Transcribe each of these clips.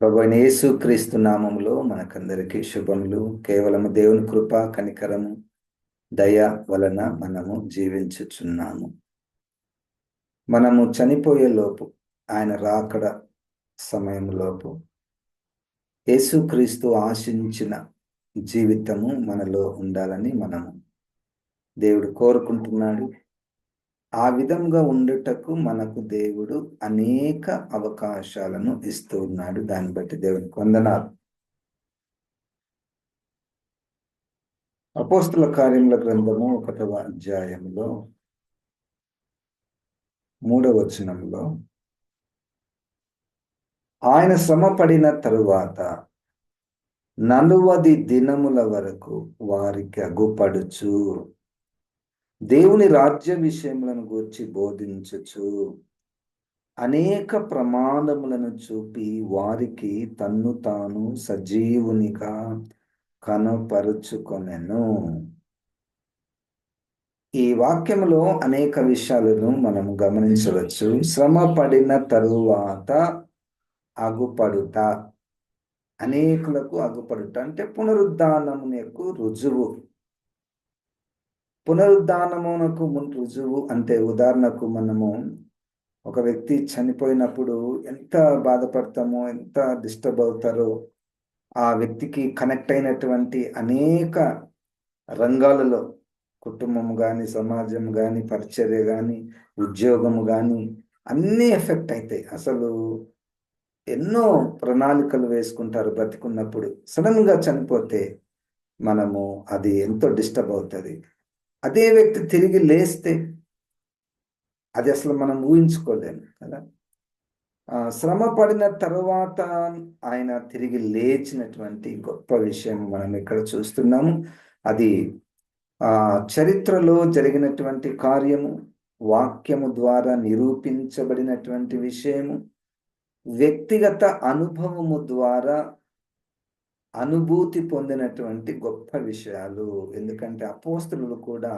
ప్రభు యేసు క్రీస్తు నామంలో మనకందరికీ శుభములు. కేవలము దేవుని కృప కనికరము దయ వలన మనము జీవించుచున్నాము. మనము చనిపోయే లోపు ఆయన రాకడ సమయంలోపు యేసుక్రీస్తు ఆశించిన జీవితము మనలో ఉండాలని మనము దేవుడు కోరుకుంటున్నాడు. ఆ విధంగా ఉండుటకు మనకు దేవుడు అనేక అవకాశాలను ఇస్తూ ఉన్నాడు. దాన్ని బట్టి దేవునికి వందనాలు. అపోస్తుల కార్యముల గ్రంథము ఒకటవ అధ్యాయంలో మూడవ వచనంలో ఆయన శ్రమపడిన తరువాత నలువది దినముల వరకు వారికి అగుపడుచు. దేవుని రాజ్య విషయములను గూర్చి బోధించచ్చు. అనేక ప్రమాదములను చూపి వారికి తన్ను తాను సజీవునిగా కనపరుచుకొనెను. ఈ వాక్యములో అనేక విషయాలను మనం గమనించవచ్చు. శ్రమ పడిన తరువాత అగుపడుట. అనేకులకు అగుపడుట అంటే పునరుద్ధానమునకు రుజువు. పునరుద్ధానమునకు రుజువు అంటే ఉదాహరణకు మనము ఒక వ్యక్తి చనిపోయినప్పుడు ఎంత బాధపడతామో ఎంత డిస్టర్బ్ అవుతారో ఆ వ్యక్తికి కనెక్ట్ అయినటువంటి అనేక రంగాలలో కుటుంబం కానీ సమాజం కానీ పరిచర్య కానీ ఉద్యోగము కానీ అన్నీ ఎఫెక్ట్ అవుతాయి అసలు ఎన్నో ప్రణాళికలు వేసుకుంటారు బ్రతికున్నప్పుడు. సడన్గా చనిపోతే మనము అది ఎంతో డిస్టర్బ్ అవుతుంది. అదే వ్యక్తి తిరిగి లేస్తే అది అసలు మనం ఊహించుకోలేము కదా? శ్రమ పడిన తర్వాత ఆయన తిరిగి లేచినటువంటి గొప్ప విషయం మనం ఇక్కడ చూస్తున్నాము. అది ఆ చరిత్రలో జరిగినటువంటి కార్యము వాక్యము ద్వారా నిరూపించబడినటువంటి విషయము వ్యక్తిగత అనుభవము ద్వారా అనుభూతి పొందినటువంటి గొప్ప విషయాలు. ఎందుకంటే అపోస్తులు కూడా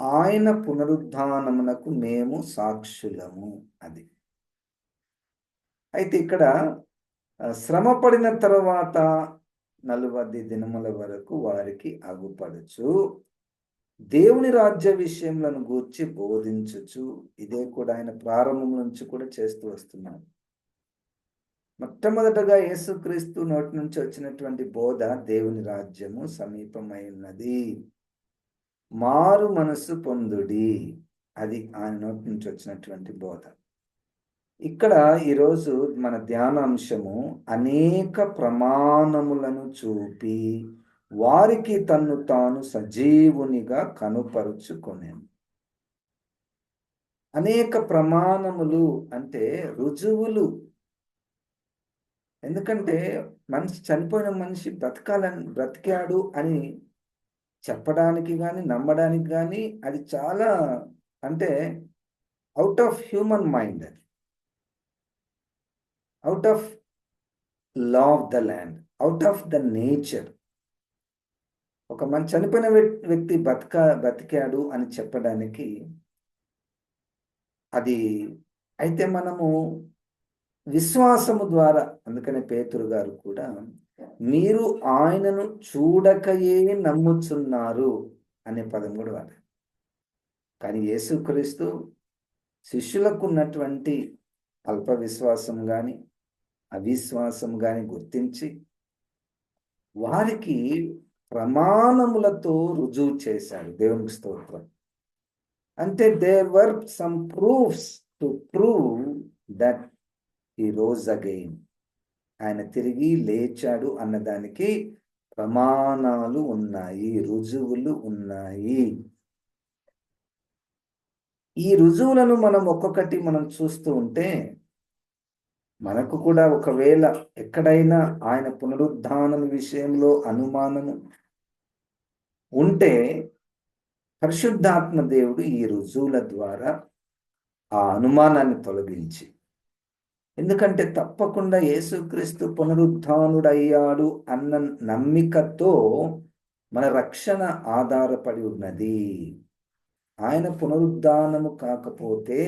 ఆయన పునరుద్ధానమునకు మేము సాక్షులము అది. అయితే ఇక్కడ శ్రమ పడిన తర్వాత నలువది దినముల వరకు వారికి అగుపడుచు దేవుని రాజ్య విషయములను గూర్చి బోధించుచు ఇదే కూడా ఆయన ప్రారంభం నుంచి కూడా చేస్తూ వస్తున్నాడు. మొట్టమొదటగా యేసుక్రీస్తు నోటి నుంచి వచ్చినటువంటి బోధ దేవుని రాజ్యము సమీపమై ఉన్నది. మారు మనసు పొందుడి. అది ఆయన నోటి నుంచి వచ్చినటువంటి బోధ. ఇక్కడ ఈరోజు మన ధ్యానాంశము అనేక ప్రమాణములను చూపి వారికి తన్ను తాను సజీవునిగా కనుపరుచుకొనేను. అనేక ప్రమాణములు అంటే రుజువులు ఎందుకంటే మనిషి చనిపోయిన మనిషి బ్రతకాలని బ్రతికాడు అని చెప్పడానికి కానీ నమ్మడానికి కానీ అది చాలా అంటే అవుట్ ఆఫ్ హ్యూమన్ మైండ్ అది. Out of law of the land out of the nature ఒక మన చనిపోయిన వ్యక్తి బతక బతికాడు అని చెప్పడానికి అది అయితే మనము విశ్వాసము ద్వారా అందుకనే పేతురు గారు కూడా మీరు ఆయనను చూడకయే నమ్ముచున్నారు అనే పదం కూడా వాడారు. కానీ యేసుక్రీస్తు శిష్యులకు ఉన్నటువంటి అల్ప విశ్వాసం కానీ అవిశ్వాసం కానీ గుర్తించి వారికి ప్రమాణములతో రుజువు చేశాడు. దేవునికి స్తోత్రం. అంటే there were some proofs to prove that he rose again. ఆయన తిరిగి లేచాడు అన్నదానికి ప్రమాణాలు ఉన్నాయి రుజువులు ఉన్నాయి. ఈ రుజువులను మనం ఒక్కొక్కటి మనం చూస్తూ ఉంటే మనకు కూడా ఒకవేళ ఎక్కడైనా ఆయన పునరుద్ధానం విషయంలో అనుమానము ఉంటే పరిశుద్ధాత్మ దేవుడు ఈ రుజువుల ద్వారా ఆ అనుమానాన్ని తొలగించి ఎందుకంటే తప్పకుండా యేసుక్రీస్తు పునరుద్ధానుడయ్యాడు అన్న నమ్మికతో మన రక్షణ ఆధారపడి ఉన్నది. ఆయన పునరుద్ధానము కాకపోతే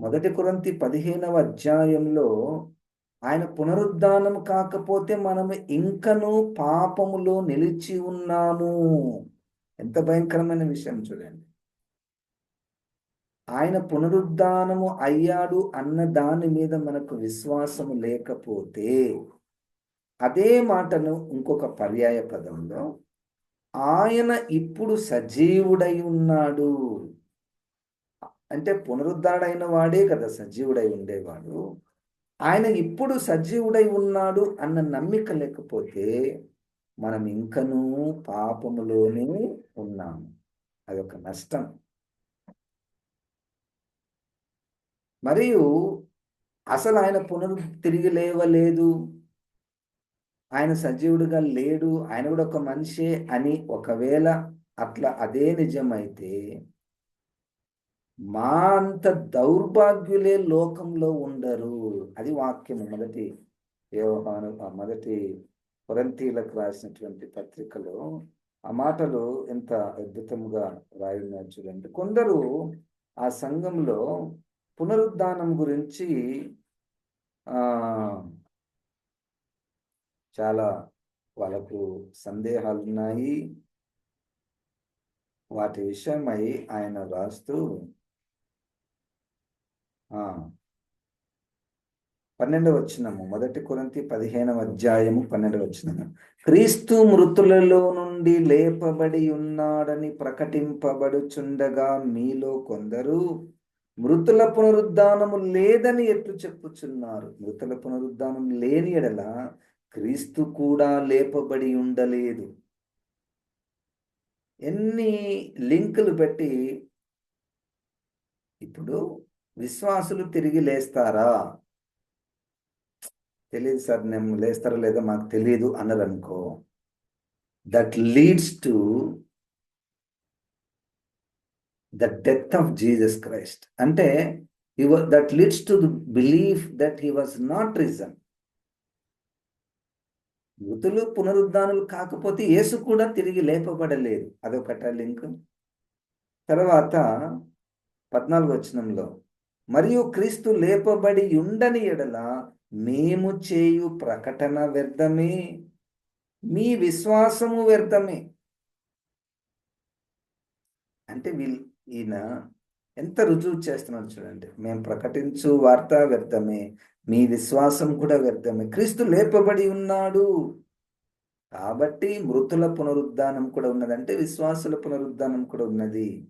మొదటి కొరంతి పదిహేనవ అధ్యాయంలో ఆయన పునరుద్ధానం కాకపోతే మనము ఇంకను పాపములో నిలిచి ఉన్నాము. ఎంత భయంకరమైన విషయం చూడండి. ఆయన పునరుద్ధానము అయ్యాడు అన్న దాని మీద మనకు విశ్వాసము లేకపోతే అదే మాటను ఇంకొక పర్యాయ పదంలో ఆయన ఇప్పుడు సజీవుడై ఉన్నాడు. అంటే పునరుద్ధాడైన వాడే కదా సజీవుడై ఉండేవాడు. ఆయన ఇప్పుడు సజీవుడై ఉన్నాడు అన్న నమ్మిక లేకపోతే మనం ఇంకనూ పాపములోనే ఉన్నాము. అదొక నష్టం. మరియు అసలు ఆయన పునరు తిరిగి లేవలేదు. ఆయన సజీవుడిగా లేడు. ఆయన కూడా ఒక మనిషే అని ఒకవేళ అట్లా అదే నిజమైతే మా అంత దౌర్భాగ్యులే లోకంలో ఉండరు. అది వాక్యము మొదటి యోహాను మొదటి కొరంతీలకు రాసినటువంటి పత్రికలో ఆ మాటలు ఎంత అద్భుతంగా రాయున్నారు చూడండి. కొందరు ఆ సంఘంలో పునరుద్ధానం గురించి చాలా వాళ్ళకు సందేహాలు ఉన్నాయి. వాటి విషయమై ఆయన రాస్తూ పన్నెండవ వచ్చినము మొదటి కొరంతి పదిహేనవ అధ్యాయము పన్నెండవ వచ్చినము క్రీస్తు మృతులలో నుండి లేపబడి ఉన్నాడని ప్రకటింపబడుచుండగా మీలో కొందరు మృతుల పునరుద్ధానము లేదని ఎట్లు చెప్పుచున్నారు? మృతుల పునరుద్ధానం లేని ఎడల క్రీస్తు కూడా లేపబడి ఉండలేదు. ఎన్ని లింకులు పెట్టి ఇప్పుడు విశ్వాసులు తిరిగి లేస్తారా? తెలియదు సార్ నేను లేస్తారో లేదో మాకు తెలియదు అన్నారు అనుకో that leads to the death of Jesus Christ అంటే that leads to belief that he was not risen మృతులు పునరుద్ధానులు కాకపోతే యేసు కూడా తిరిగి లేపబడలేదు. అదొకట లింక్. తర్వాత పద్నాలుగు వచనంలో మరియు క్రీస్తు లేపబడి ఉండని ఎడల మేము చేయు ప్రకటన వ్యర్థమే. మీ విశ్వాసము వ్యర్థమే. అంటే వీళ్ళు ఈయన ఎంత రుజువు చేస్తున్నాడు చూడండి. మేము ప్రకటించు వార్త వ్యర్థమే మీ విశ్వాసం కూడా వ్యర్థమే. క్రీస్తు లేపబడి ఉన్నాడు. కాబట్టి మృతుల పునరుద్ధానం కూడా ఉన్నది. అంటే విశ్వాసుల పునరుద్ధానం కూడా ఉన్నది.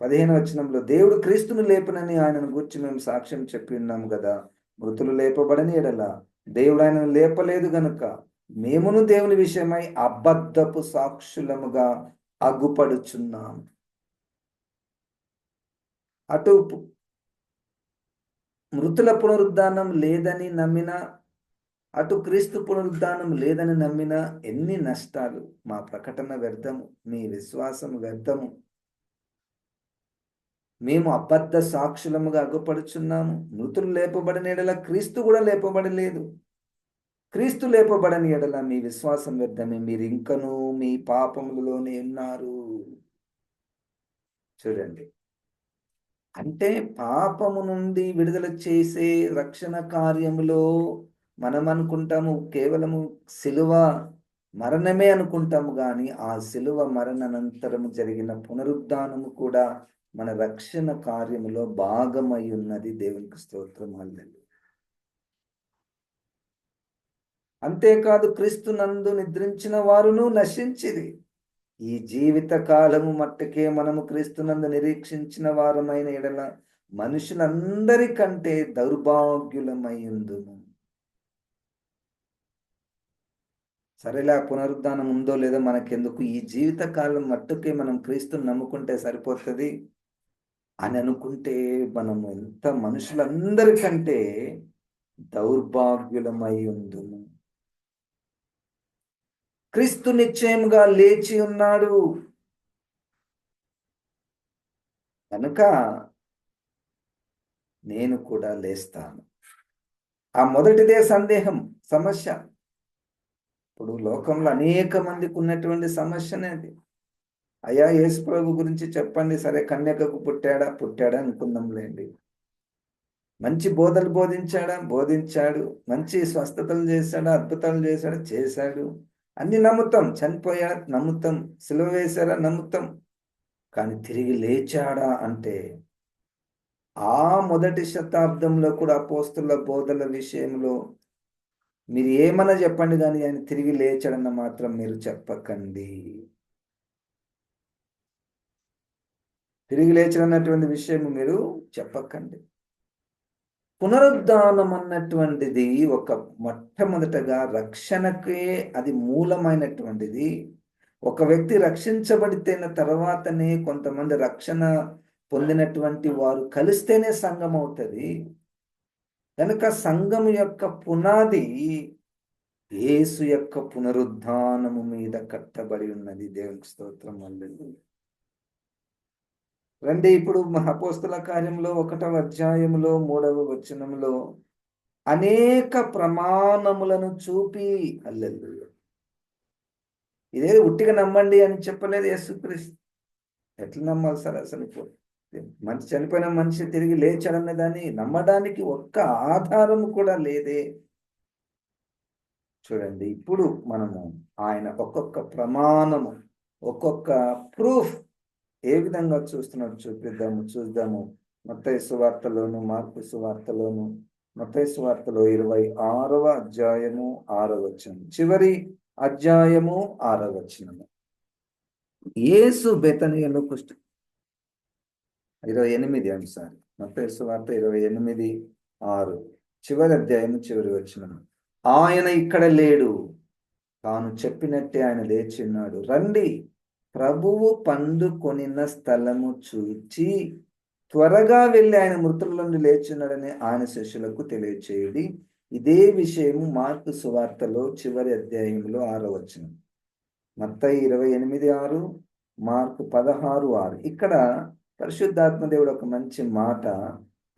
పదిహేను వచనంలో దేవుడు క్రీస్తును లేపనని ఆయనను గురించి మేము సాక్ష్యం చెప్పి ఉన్నాము కదా మృతులు లేపబడని ఎడల. దేవుడు ఆయనను లేపలేదు గనుక మేమును దేవుని విషయమై అబద్ధపు సాక్షులముగా అగ్గుపడుచున్నాము అటు మృతుల పునరుద్ధానం లేదని నమ్మిన అటు క్రీస్తు పునరుద్ధానం లేదని నమ్మిన ఎన్ని నష్టాలు? మా ప్రకటన వ్యర్థము మీ విశ్వాసం వ్యర్థము. మేము అబద్ధ సాక్షులముగా అగ్గుపడుచున్నాము మృతులు లేపబడిన ఎడల క్రీస్తు కూడా లేపబడలేదు. క్రీస్తు లేపబడని ఎడల మీ విశ్వాసం వ్యర్థమే. మీరు ఇంకనూ మీ పాపములలోనే ఉన్నారు. చూడండి. అంటే పాపము నుండి విడుదల చేసే రక్షణ కార్యములో మనం అనుకుంటాము కేవలము సిలువ మరణమే అనుకుంటాము కానీ ఆ సిలువ మరణానంతరము జరిగిన పునరుద్ధానము కూడా మన రక్షణ కార్యములో భాగమై ఉన్నది దేవునికి స్తోత్రం అల్లెలు అంతేకాదు క్రీస్తు నందు నిద్రించిన వారును నశించిది ఈ జీవిత కాలము మట్టుకే మనము క్రీస్తునందు నిరీక్షించిన వారమైన ఎడల మనుషులందరికంటే దౌర్భాగ్యులమై సరేలే సరేలా పునరుద్ధానం ఉందో లేదో మనకెందుకు? ఈ జీవిత కాలం మట్టుకే మనం క్రీస్తుని నమ్ముకుంటే సరిపోతుంది? అని అనుకుంటే మనము ఎంత మనుషులందరికంటే దౌర్భాగ్యులమై ఉందుము క్రీస్తు నిశ్చయముగా లేచి ఉన్నాడు. కనుక నేను కూడా లేస్తాను. ఆ మొదటిదే సందేహం సమస్య. ఇప్పుడు లోకంలో అనేక మందికి ఉన్నటువంటి సమస్య అనేది అయ్యా యేసు ప్రభు గురించి చెప్పండి. సరే కన్యకకు పుట్టాడా? పుట్టాడా అనుకుందాంలేండి మంచి బోధలు బోధించాడా? బోధించాడు. మంచి స్వస్థతలు చేశాడా? అద్భుతాలు చేశాడా? చేశాడు. అన్ని నమ్ముతాం చనిపోయా నమ్ముతాం సిలువ వేశారా నమ్ముతాం. కానీ తిరిగి లేచాడా అంటే ఆ మొదటి శతాబ్దంలో కూడా పోస్తుల బోధల విషయంలో మీరు ఏమన్నా చెప్పండి కానీ ఆయన తిరిగి లేచాడన్న మాత్రం మీరు చెప్పకండి. తిరిగి లేచడన్నటువంటి విషయం మీరు చెప్పకండి. పునరుద్ధానం అన్నటువంటిది ఒక మొట్టమొదటగా రక్షణకే అది మూలమైనటువంటిది. ఒక వ్యక్తి రక్షించబడితేన తర్వాతనే కొంతమంది రక్షణ పొందినటువంటి వారు కలిస్తేనే సంఘం అవుతుంది కనుక సంఘం యొక్క పునాది యేసు యొక్క పునరుద్ధానము మీద కట్టబడి ఉన్నది. దేవునికి స్తోత్రం. వల్ల రండి ఇప్పుడు అపోస్తుల కార్యంలో ఒకటవ అధ్యాయంలో మూడవ వచనంలో అనేక ప్రమాణములను చూపి అల్లెల్లు ఇదే ఉట్టిగా నమ్మండి అని చెప్పలేదు యేసుక్రీస్తు. ఎట్లా నమ్మాలి సార్ అసలు మంచి మనిషి చనిపోయిన మనిషి తిరిగి లేచాడన్న దాన్ని నమ్మడానికి ఒక్క ఆధారం కూడా లేదే. చూడండి ఇప్పుడు మనము ఆయన ఒక్కొక్క ప్రమాణము ఒక్కొక్క ప్రూఫ్ ఏ విధంగా చూస్తున్నాడు చూపిద్దాము చూద్దాము. మత్తయి సువార్తలోను మార్పు సువార్తలోను మత్తయి సువార్తలో ఇరవై ఆరవ అధ్యాయము ఆరవచనం చివరి అధ్యాయము ఆరవచనము ఏసు యేసు బెతనియలో కుష్ట ఇరవై ఎనిమిది అంశాలు మత్తయి సువార్త ఇరవై ఎనిమిది ఆరు. చివరి అధ్యాయము చివరి వచనము. ఆయన ఇక్కడ లేడు. తాను చెప్పినట్టే ఆయన లేచి ఉన్నాడు. రండి. ప్రభువు పండుకొనిన స్థలము చూచి త్వరగా వెళ్ళి ఆయన మృతుల నుండి లేచున్నాడని ఆయన శిష్యులకు తెలియచేయడి. ఇదే విషయము మార్పు సువార్తలో చివరి అధ్యాయంలో ఆరో వచ్చిన మొత్త ఇరవై ఎనిమిది ఆరు మార్కు పదహారు ఆరు. ఇక్కడ పరిశుద్ధాత్మ దేవుడు ఒక మంచి మాట.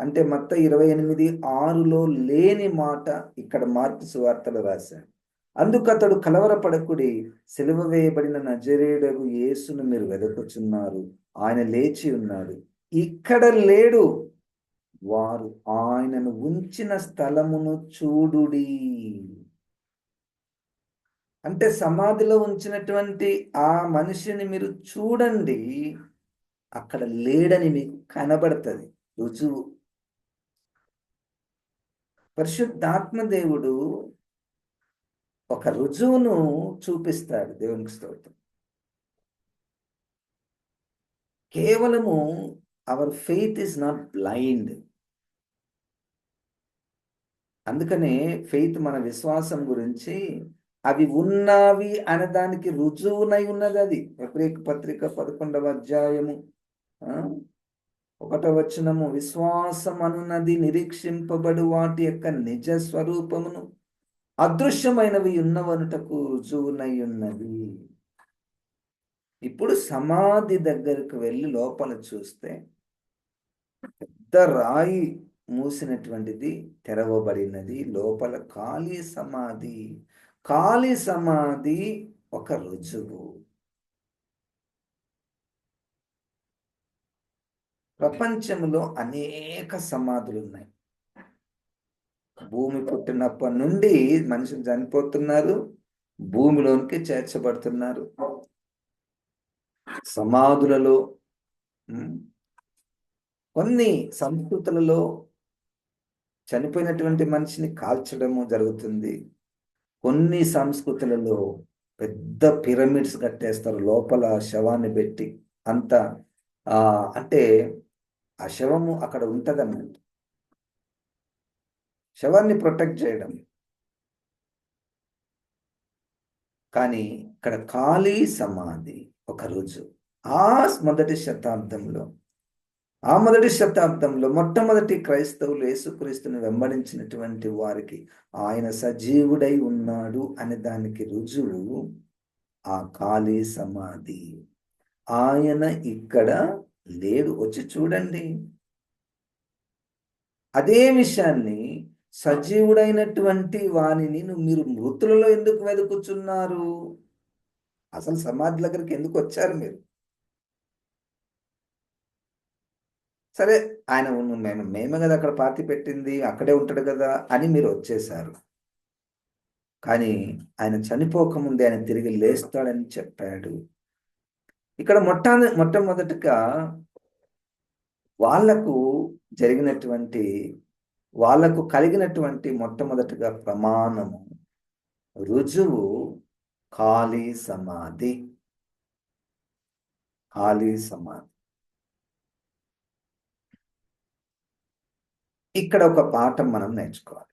అంటే మొత్తం ఇరవై ఎనిమిది ఆరులో లేని మాట ఇక్కడ మార్పు సువార్తలు రాశాడు. అందుకు అతడు కలవరపడకుడి సెలవ వేయబడిన నజరేడగు యేసును మీరు వెదకుచున్నారు ఆయన లేచి ఉన్నాడు. ఇక్కడ లేడు. వారు ఆయనను ఉంచిన స్థలమును చూడుడి. అంటే సమాధిలో ఉంచినటువంటి ఆ మనిషిని మీరు చూడండి. అక్కడ లేడని మీకు కనబడుతుంది. రుజువు. పరిశుద్ధాత్మ దేవుడు ఒక రుజువును చూపిస్తాడు దేవునికి స్తోత్రం. కేవలము our faith is not blind అందుకనే ఫెయిత్ మన విశ్వాసం గురించి అవి ఉన్నవి అనదానికి రుజువునై ఉన్నది అది. వ్యతిరేక పత్రిక పదకొండవ అధ్యాయము ఒకట వచనము విశ్వాసం అనున్నది నిరీక్షింపబడు వాటి యొక్క నిజ స్వరూపమును. అదృశ్యమైనవి ఉన్నవనుటకు రుజువునై ఉన్నది ఇప్పుడు సమాధి దగ్గరకు వెళ్ళి లోపల చూస్తే పెద్ద రాయి మూసినటువంటిది తెరవబడినది. లోపల ఖాళీ సమాధి. ఖాళీ సమాధి ఒక రుజువు. ప్రపంచంలో అనేక సమాధులు ఉన్నాయి భూమి పుట్టినప్పటి నుండి మనుషులు చనిపోతున్నారు భూమిలోనికి చేర్చబడుతున్నారు. సమాధులలో కొన్ని సంస్కృతులలో చనిపోయినటువంటి మనిషిని కాల్చడము జరుగుతుంది. కొన్ని సంస్కృతులలో పెద్ద పిరమిడ్స్ కట్టేస్తారు లోపల శవాన్ని పెట్టి అంత ఆ అంటే ఆ శవము అక్కడ ఉంటదన్నట్టు శవాన్ని ప్రొటెక్ట్ చేయడం. కానీ ఇక్కడ ఖాళీ సమాధి ఒకరోజు ఆ మొదటి శతాబ్దంలో ఆ మొదటి శతాబ్దంలో మొట్టమొదటి క్రైస్తవులు యేసుక్రీస్తుని వెంబడించినటువంటి వారికి ఆయన సజీవుడై ఉన్నాడు అనే దానికి రుజువు ఆ ఖాళీ సమాధి. ఆయన ఇక్కడ లేడు. వచ్చి చూడండి. అదే విషయాన్ని సజీవుడైనటువంటి వాణిని మీరు మృతులలో ఎందుకు వెతుకుచున్నారు? అసలు సమాధి దగ్గరికి ఎందుకు వచ్చారు మీరు? సరే ఆయన మేము మేమే కదా అక్కడ పార్టీ పెట్టింది అక్కడే ఉంటాడు కదా అని మీరు వచ్చేసారు. కానీ ఆయన చనిపోకముందే ఆయన తిరిగి లేస్తాడని చెప్పాడు. ఇక్కడ మొట్ట మొట్టమొదటిగా వాళ్ళకు జరిగినటువంటి వాళ్ళకు కలిగినటువంటి మొట్టమొదటిగా ప్రమాణము రుజువు ఖాళీ సమాధి. ఖాళీ సమాధి. ఇక్కడ ఒక పాఠం మనం నేర్చుకోవాలి.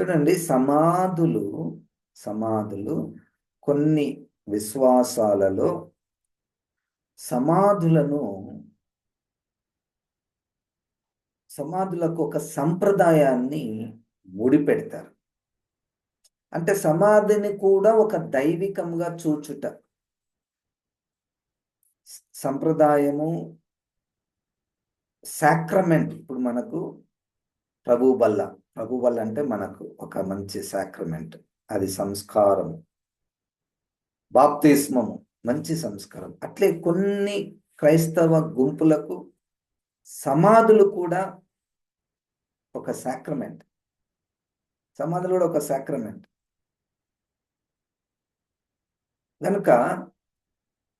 చూడండి సమాధులు సమాధులు కొన్ని విశ్వాసాలలో సమాధులను సమాధులకు ఒక సంప్రదాయాన్ని ముడిపెడతారు. అంటే సమాధిని కూడా ఒక దైవికంగా చూచుట. సంప్రదాయము సాక్రమెంట్. ఇప్పుడు మనకు ప్రభు బల్ల ప్రభు బల్ల అంటే మనకు ఒక మంచి సాక్రమెంట్. అది సంస్కారము. బాప్తిస్మము. మంచి సంస్కారం. అట్లే కొన్ని క్రైస్తవ గుంపులకు సమాధులు కూడా ఒక సాక్రమెంట్ సమాధులు కూడా ఒక సాక్రమెంట్ కనుక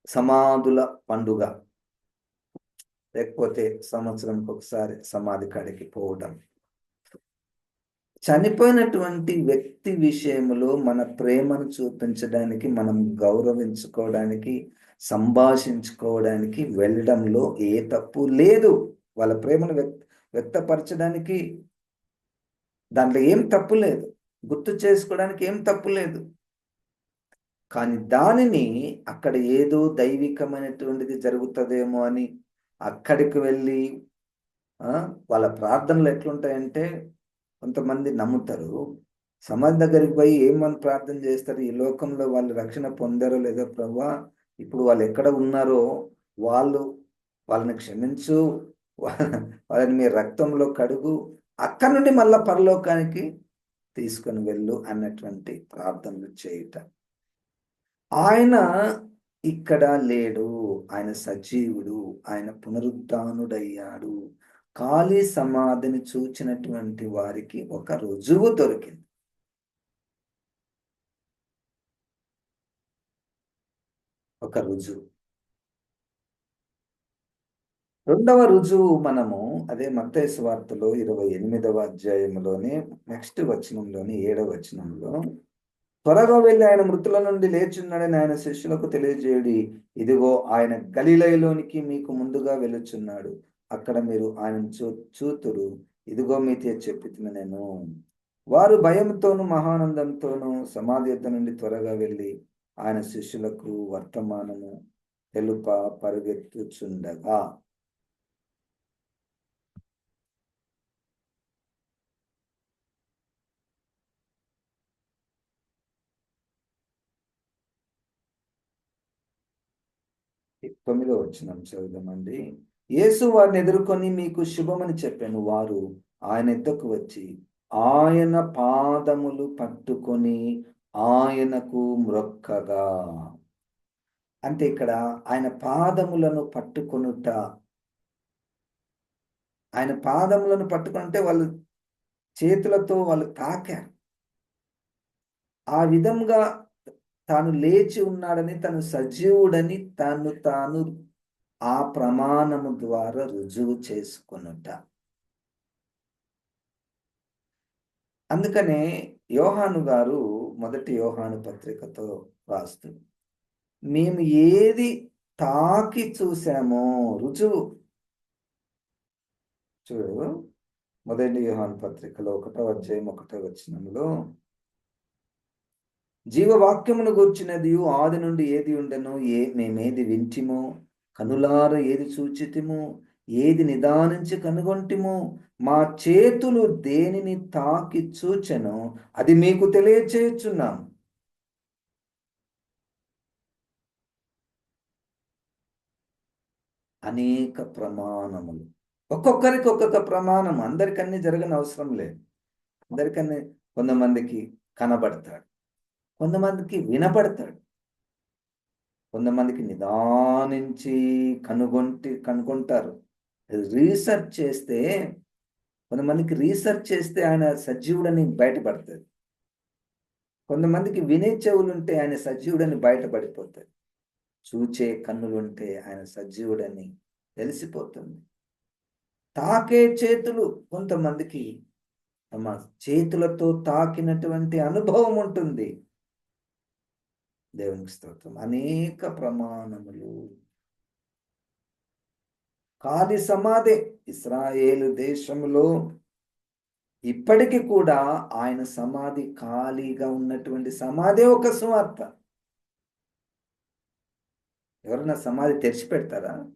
సమాధుల పండుగ లేకపోతే సంవత్సరంకి ఒకసారి సమాధి కాడికి పోవడం చనిపోయినటువంటి వ్యక్తి విషయంలో మన ప్రేమను చూపించడానికి మనం గౌరవించుకోవడానికి సంభాషించుకోవడానికి వెళ్ళడంలో ఏ తప్పు లేదు. వాళ్ళ ప్రేమను వ్యక్తి వ్యక్తపరచడానికి దాంట్లో ఏం తప్పు లేదు. గుర్తు చేసుకోవడానికి ఏం తప్పు లేదు. కానీ దానిని అక్కడ ఏదో దైవికమైనటువంటిది జరుగుతుందేమో అని అక్కడికి వెళ్ళి వాళ్ళ ప్రార్థనలు ఎట్లుంటాయంటే కొంతమంది నమ్ముతారు. సమాజ దగ్గరికి పోయి ఏమని ప్రార్థన చేస్తారు? ఈ లోకంలో వాళ్ళు రక్షణ పొందారో లేదో ప్రభా ఇప్పుడు వాళ్ళు ఎక్కడ ఉన్నారో వాళ్ళు వాళ్ళని క్షమించు వాళ్ళని మీ రక్తంలో కడుగు అక్కడి నుండి మళ్ళా పరలోకానికి తీసుకొని వెళ్ళు అన్నటువంటి ప్రార్థనలు చేయుట. ఆయన ఇక్కడ లేడు. ఆయన సజీవుడు. ఆయన పునరుద్ధానుడయ్యాడు. ఖాళీ సమాధిని చూచినటువంటి వారికి ఒక రుజువు దొరికింది. ఒక రుజువు. రెండవ రుజువు మనము అదే మత్తైసు వార్తలో ఇరవై ఎనిమిదవ అధ్యాయంలోనే నెక్స్ట్ వచనంలోని ఏడవ వచనంలో త్వరగా వెళ్ళి ఆయన మృతుల నుండి లేచున్నాడని ఆయన శిష్యులకు తెలియజేయడి. ఇదిగో ఆయన గలిలయలోనికి మీకు ముందుగా వెళ్ళుచున్నాడు. అక్కడ మీరు ఆయన చూ చూతురు. ఇదిగో మీతే చెప్పిన నేను. వారు భయంతోనూ మహానందంతోనూ సమాధి యుద్ధ నుండి త్వరగా వెళ్ళి ఆయన శిష్యులకు వర్తమానము తెలుప పరుగెత్తుచుండగా. తొమ్మిదో వచ్చిన చదువుదామండి. యేసు వారిని ఎదుర్కొని మీకు శుభమని చెప్పాను. వారు ఆయన ఎద్దకు వచ్చి ఆయన పాదములు పట్టుకొని ఆయనకు మ్రొక్కగా. అంటే ఇక్కడ ఆయన పాదములను పట్టుకొనుట ఆయన పాదములను పట్టుకుంటే వాళ్ళు చేతులతో వాళ్ళు తాకారు. ఆ విధంగా తాను లేచి ఉన్నాడని తను సజీవుడని తాను తాను ఆ ప్రమాణము ద్వారా రుజువు చేసుకునుట. అందుకనే యోహాను గారు మొదటి యోహాను పత్రికతో రాస్తు మేము ఏది తాకి చూసామో రుజువు. చూడు మొదటి యోహాను పత్రికలో ఒకటో అధ్యాయం ఒకటో వచ్చినంలో జీవవాక్యమును గూర్చినది ఆది నుండి ఏది ఉండెను? ఏ మేమేది వింటిమో? కనులార ఏది సూచితిమో? ఏది నిదానించి కనుగొంటిమో? మా చేతులు దేనిని తాకి చూచెనో అది మీకు తెలియచేయుచున్నాం. అనేక ప్రమాణములు. ఒక్కొక్కరికి ఒక్కొక్క ప్రమాణం. అందరికన్నీ జరగని అవసరం లేదు. అందరికన్నీ కొంతమందికి కనబడతాడు. కొంతమందికి వినపడతాడు. కొంతమందికి నిదానించి కనుగొంటి కనుగొంటారు. రీసెర్చ్ చేస్తే కొంతమందికి రీసెర్చ్ చేస్తే ఆయన సజీవుడని బయటపడుతుంది. కొంతమందికి వినే చెవులుంటే ఆయన సజీవుడని బయటపడిపోతుంది చూచే కన్నులుంటే ఆయన సజీవుడని తెలిసిపోతుంది. తాకే చేతులు కొంతమందికి తమ చేతులతో తాకినటువంటి అనుభవం ఉంటుంది. దేవునికి స్తోత్రం అనేక ప్రమాణములు. ఖాళీ సమాధి ఇస్రాయేలు దేశంలో ఇప్పటికీ కూడా ఆయన సమాధి ఖాళీగా ఉన్నటువంటి సమాధి ఒక సువార్త. ఎవరన్నా సమాధి తెరిచి పెడతారా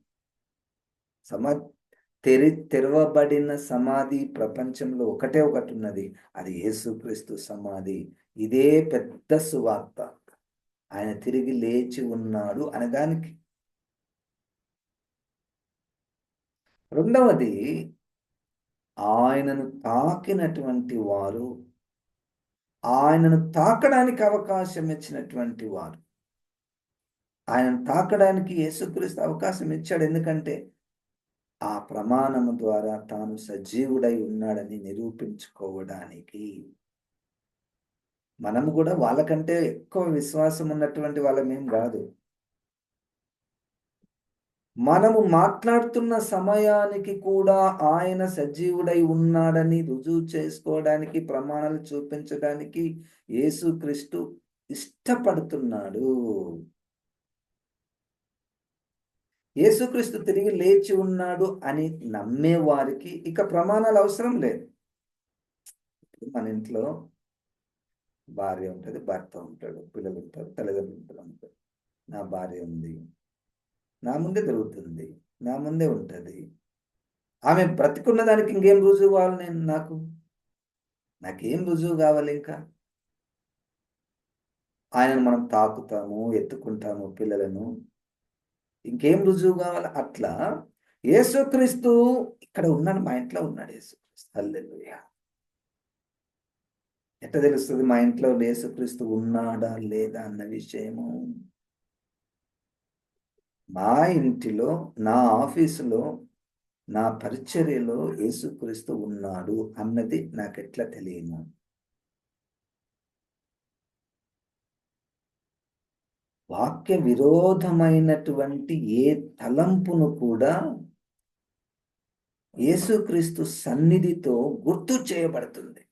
సమా తెరి తెరవబడిన సమాధి ప్రపంచంలో ఒకటే ఒకటి ఉన్నది. అది యేసుక్రీస్తు సమాధి. ఇదే పెద్ద సువార్త. ఆయన తిరిగి లేచి ఉన్నాడు అనడానికి రెండవది ఆయనను తాకినటువంటి వారు ఆయనను తాకడానికి అవకాశం ఇచ్చినటువంటి వారు. ఆయనను తాకడానికి యేసుక్రీస్తు అవకాశం ఇచ్చాడు. ఎందుకంటే ఆ ప్రమాణము ద్వారా తాను సజీవుడై ఉన్నాడని నిరూపించుకోవడానికి మనము కూడా వాళ్ళకంటే ఎక్కువ విశ్వాసం ఉన్నటువంటి వాళ్ళమేం కాదు. మనము మాట్లాడుతున్న సమయానికి కూడా ఆయన సజీవుడై ఉన్నాడని రుజువు చేసుకోవడానికి ప్రమాణాలు చూపించడానికి యేసుక్రీస్తు ఇష్టపడుతున్నాడు. యేసుక్రీస్తు తిరిగి లేచి ఉన్నాడు అని నమ్మే వారికి ఇక ప్రమాణాలు అవసరం లేదు. మన ఇంట్లో భార్య ఉంటుంది భర్త ఉంటాడు పిల్లలు ఉంటారు తల్లిదండ్రులు ఉంటారు. నా భార్య ఉంది. నా ముందే దొరుకుతుంది నా ముందే ఉంటుంది. ఆమె బ్రతికున్న దానికి ఇంకేం రుజువు కావాలి నేను నాకు? నాకేం రుజువు కావాలి ఇంకా? ఆయనను మనం తాకుతాము ఎత్తుకుంటాము పిల్లలను. ఇంకేం రుజువు కావాలి? అట్లా యేసుక్రీస్తు ఇక్కడ ఉన్నాడు మా ఇంట్లో ఉన్నాడు యేసుక్రీస్తు. హల్లెలూయా. ఎట్లా తెలుస్తుంది? మా ఇంట్లో యేసుక్రీస్తు ఉన్నాడా లేదా అన్న విషయము. మా ఇంటిలో నా ఆఫీసులో నా పరిచర్యలో యేసుక్రీస్తు ఉన్నాడు అన్నది నాకు ఎట్లా తెలియను. వాక్య విరోధమైనటువంటి ఏ తలంపును కూడా యేసుక్రీస్తు సన్నిధితో గుర్తు చేయబడుతుంది.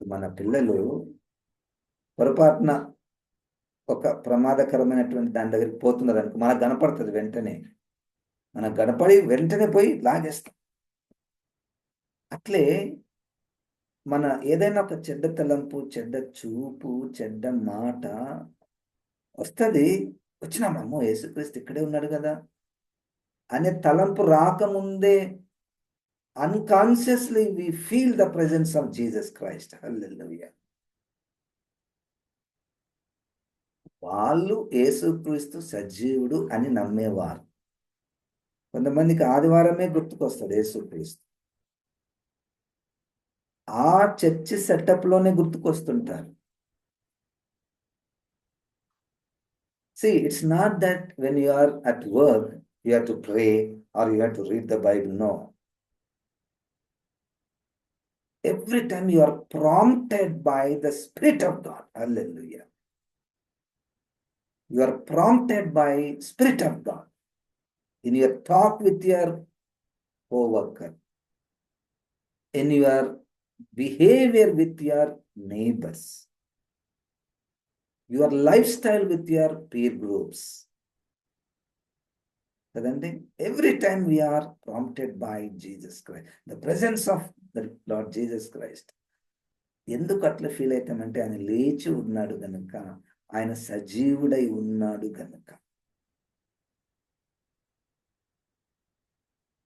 మన పిల్లలు పొరపాటున ఒక ప్రమాదకరమైనటువంటి దాని దగ్గరికి పోతున్నారు అనుకో మనకు కనపడుతుంది వెంటనే. మనకు కనపడి వెంటనే పోయి లాగేస్తాం. అట్లే మన ఏదైనా ఒక చెడ్డ తలంపు చెడ్డ చూపు చెడ్డ మాట వస్తుంది. వచ్చినామమ్మో యేసుక్రీస్తు ఇక్కడే ఉన్నాడు కదా. అనే తలంపు రాకముందే unconsciously we feel the presence of Jesus Christ వాళ్ళు యేసుక్రీస్తు సజీవుడు అని నమ్మేవారు. కొంతమందికి ఆదివారమే గుర్తుకొస్తాడు యేసుక్రీస్తు ఆ చర్చి సెటప్లోనే గుర్తుకొస్తుంటారు. See it's not that when you are at work you have to pray or you have to read the Bible. No every time you are prompted by the Spirit of God. Hallelujah. You are prompted by Spirit of God in your talk with your co-worker, in your behavior with your neighbors, your lifestyle with your peer groups. Suddenly, every time we are prompted by Jesus Christ, the presence of the Lord Jesus Christ ఎందుకు అట్లా feel అవుతామంటే ఆయన లేచి ఉన్నాడు గనుక ఆయన సజీవుడై ఉన్నాడు గనుక.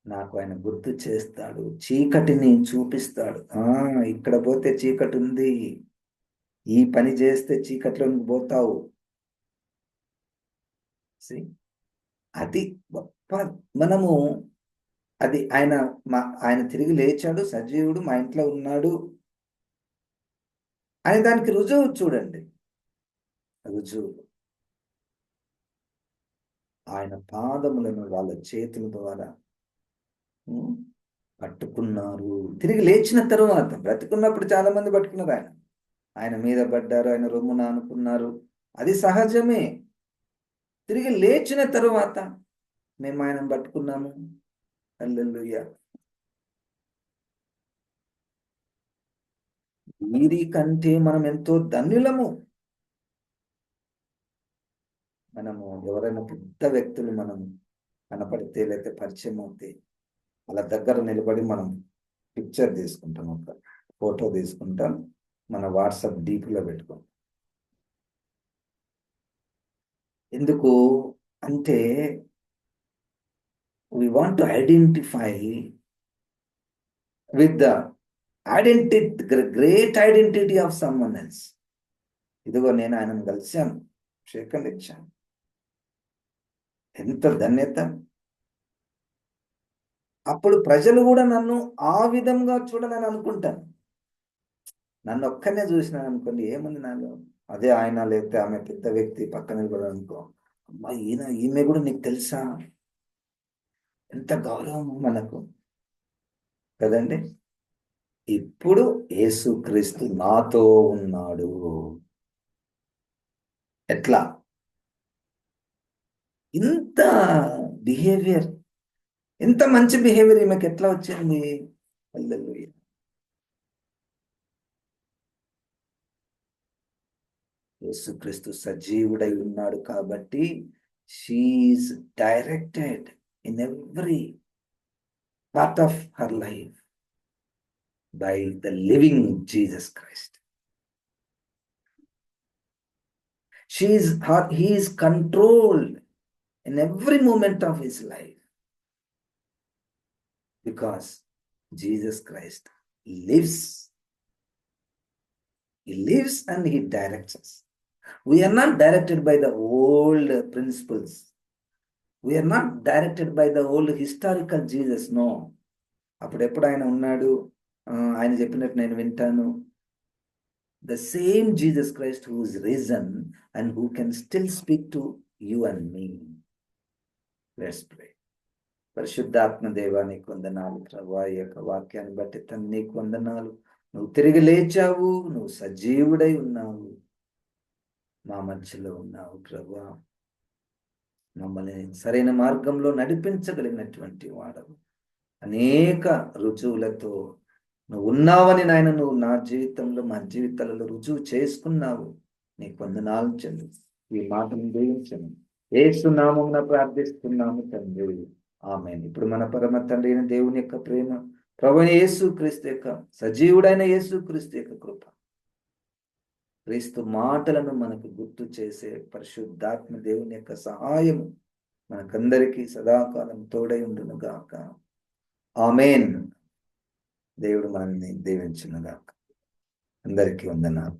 నాకు ఆయన గుర్తు చేస్తాడు చీకటిని చూపిస్తాడు. ఆ ఇక్కడ పోతే చీకటి ఉంది. ఈ పని చేస్తే చీకట్లోకి పోతావు. అది గొప్ప మనము అది ఆయన మా ఆయన తిరిగి లేచాడు సజీవుడు మా ఇంట్లో ఉన్నాడు. అని దానికి రుజువు చూడండి. రుజువు. ఆయన పాదములను వాళ్ళ చేతుల ద్వారా పట్టుకున్నారు. తిరిగి లేచిన తరువాత బ్రతికున్నప్పుడు చాలా మంది పట్టుకున్నారు ఆయన. ఆయన మీద పడ్డారు ఆయన రొమ్మున అనుకున్నారు అది సహజమే. తిరిగి లేచిన తరువాత మేము ఆయన పట్టుకున్నాము. హల్లెలూయా వీరి కంటే మనం ఎంతో ధన్యులము. మనము ఎవరైనా పెద్ద వ్యక్తులు మనం కనపడితే లేకపోతే పరిచయం అవుతే వాళ్ళ దగ్గర నిలబడి మనం పిక్చర్ తీసుకుంటాం ఒక ఫోటో తీసుకుంటాం మన వాట్సాప్ డీపీలో పెట్టుకుంటాం. ఎందుకు? అంటే we want to identify with the identity great identity of someone else ఇదిగో నేను ఆయనను కలిశాను. షేకండ్ ఇచ్చాను ఎంత ధన్యత. అప్పుడు ప్రజలు కూడా నన్ను ఆ విధంగా చూడాలని అనుకుంటాను నన్ను ఒక్కనే చూసినాను అనుకోండి ఏముంది నాలో అదే ఆయన లేకపోతే ఆమె పెద్ద వ్యక్తి పక్కన కూడా అనుకో అమ్మా ఈయన ఈమె కూడా నీకు తెలుసా? ఎంత గౌరవం మనకు? కదండి? ఇప్పుడు యేసుక్రీస్తు నాతో ఉన్నాడు. ఎట్లా? ఇంత బిహేవియర్ ఇంత మంచి బిహేవియర్ ఈమెకి ఎట్లా వచ్చింది? హల్లెలూయా. యేసుక్రీస్తు సజీవుడై ఉన్నాడు కాబట్టి she is directed in every part of her life by the living Jesus Christ. She is her, he is controlled in every moment of his life because Jesus Christ lives. He lives and he directs us. We are not directed by the old principles we are not directed by the old historical Jesus no అప్పుడు ఎప్పుడు ఆయన ఉన్నాడు? ఆయన చెప్పినట్టు నేను వింటాను. The same Jesus Christ who is risen and who can still speak to you and me let's pray పరిశుద్ధాత్మ దేవా నీకు వందనాలు. ప్రభా ఈ యొక్క వాక్యాన్ని బట్టి తను నీకు వందనాలు. నువ్వు తిరిగి లేచావు నువ్వు సజీవుడై ఉన్నావు. మా మధ్యలో ఉన్నావు ప్రభా. మమ్మల్ని సరైన మార్గంలో నడిపించగలిగినటువంటి వాడవు. అనేక రుజువులతో నువ్వు ఉన్నావని నాయన నువ్వు నా జీవితంలో మా జీవితాలలో రుజువు చేసుకున్నావు. నీకు వందనాలు చెల్లు ఈ మాటను దీవించను ఏసు ప్రార్థిస్తున్నాము తండ్రి. ఆమె ఇప్పుడు మన పరమ తండ్రి అయిన దేవుని యొక్క ప్రేమ ప్రభు యేసు క్రీస్తు యొక్క సజీవుడైన యేసు క్రీస్తు యొక్క కృప. క్రీస్తు మాటలను మనకు గుర్తు చేసే పరిశుద్ధాత్మ దేవుని యొక్క సహాయము మనకందరికీ సదాకాలం తోడై ఉండును గాక. ఆమెన్. దేవుడు మనల్ని దీవించునుగాక అందరికీ వందనాలు.